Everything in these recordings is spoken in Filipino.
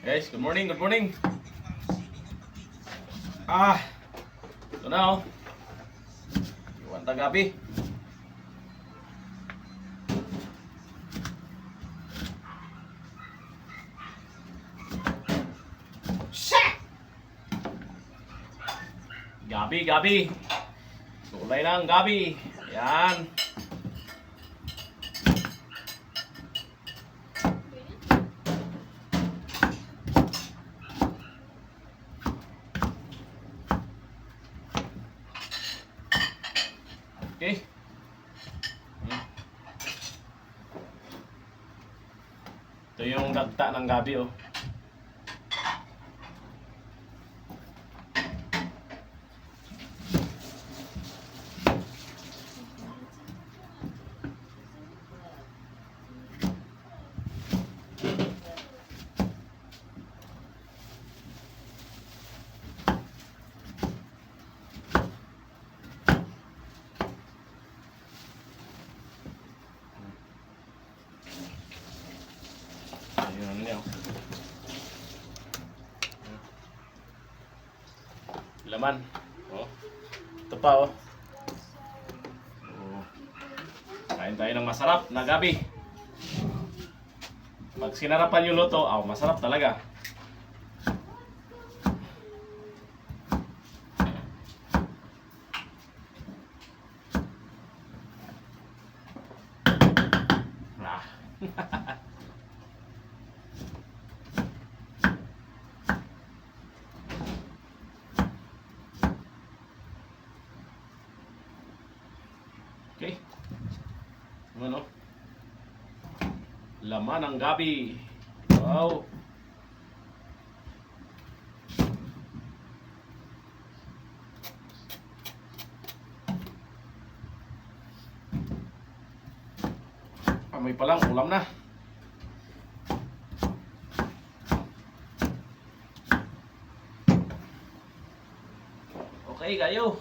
Guys, good morning, good morning. Ah, ito na oh. Iwan tagabi. Gabi, gabi. Kulay lang, gabi. Yan. Ito yung dagta ng gabi oh. Ayun ano niya oh. Laman. Oh. Ito pa oh. Oh. Kain tayo ng masarap na gabi. Pag sinarapan yung luto, oh, masarap talaga. Ah. Okay. Ano? Laman ng gabi. Wow. Amoy pa lang, ulam na. Okay, kayo.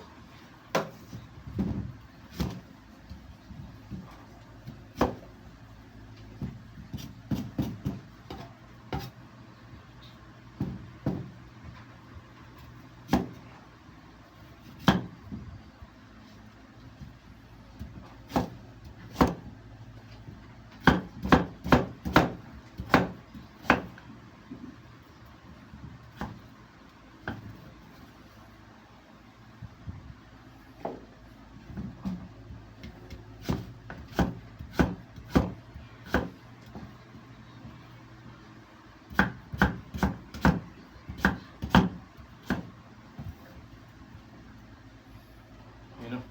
Yun o.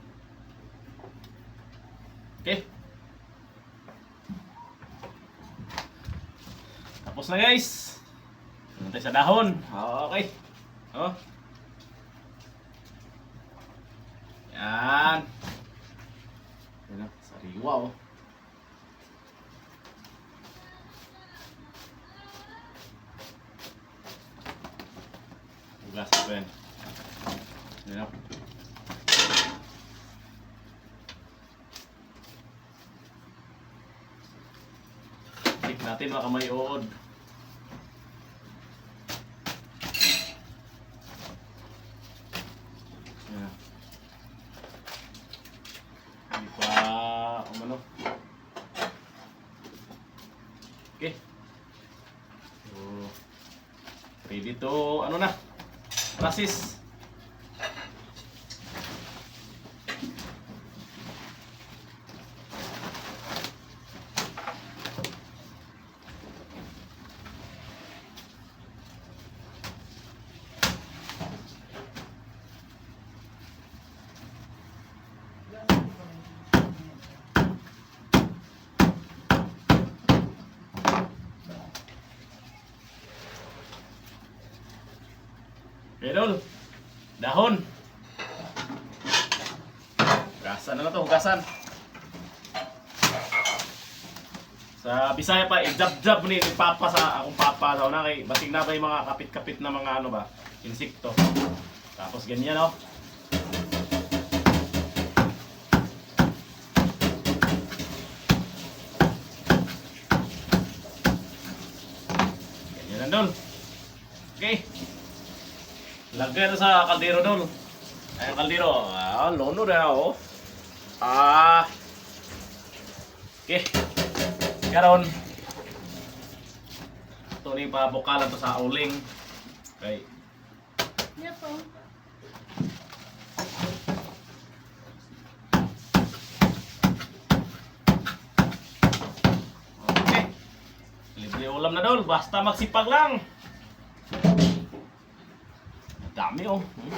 Okay. Tapos na guys. Pumunta sa dahon. Okay. Oh. Yan. Yan o. Sariwa oh. Hugas ko yan. Yan o. Natin baka may uod. Yan. Hindi pa umano. Okay. So, ready to ano na? Process. Pero, dahon. Hugasan na na to, hugasan. Sa Bisaya pa, i-jab-jab ni ni Papa sa akong Papa sa una kay basig na ba yung mga kapit-kapit na mga ano ba, insekto. Tapos ganyan oh. Ganyan nandun. Okay. Lagyan na sa kaldero doon. Ay, kaldero. Ah, lono na oh. Ah. Okay. Karon. Ito ni pabukalan to sa uling. Okay. Yan po. Okay. Libre ulam na dol, basta magsipag lang. Dami oh. Hmm.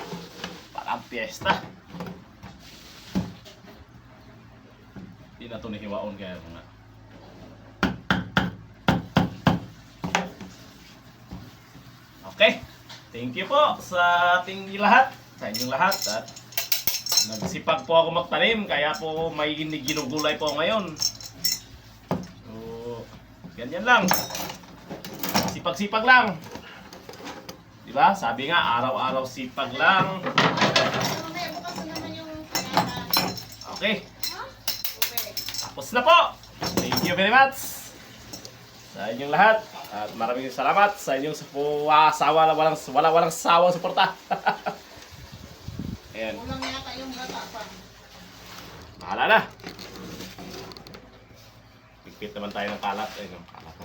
Parang piyesta. Hindi na ito nahiwaon kaya mga. Okay. Thank you po sa ating lahat, sa inyong lahat. At nagsipag po ako magtanim, kaya po may ginugulay po ngayon. So, ganyan lang. Sipag-sipag lang. Di ba? Sabi nga, araw-araw sipag lang. Okay, tapos na po. Thank you very much sa inyong lahat. At maraming salamat sa inyong sa sawa na walang wala walang sawang suporta. Ayan, Kulang yata yung bata pa. bahala na. Pigpit naman tayo ng kalat. Ayun, ang kalat.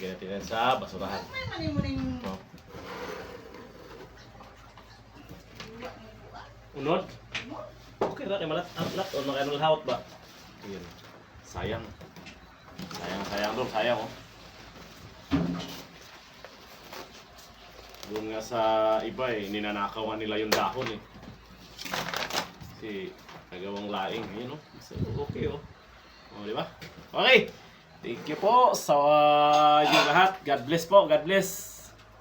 Lagyan natin yan sa basurahan. Bakit may mani-muning Oh. Unod? Okay ra kay malat atlat o nakainol hawat ba? Ayun. Sayang. Sayang, sayang doon, sayang oh. Doon nga sa iba eh, ninanakawan nila yung dahon eh. Kasi nagawang laing, ayun oh. Okay oh. Oh, di ba? Okay. Thank you po sa uh, lahat. God bless po. God bless.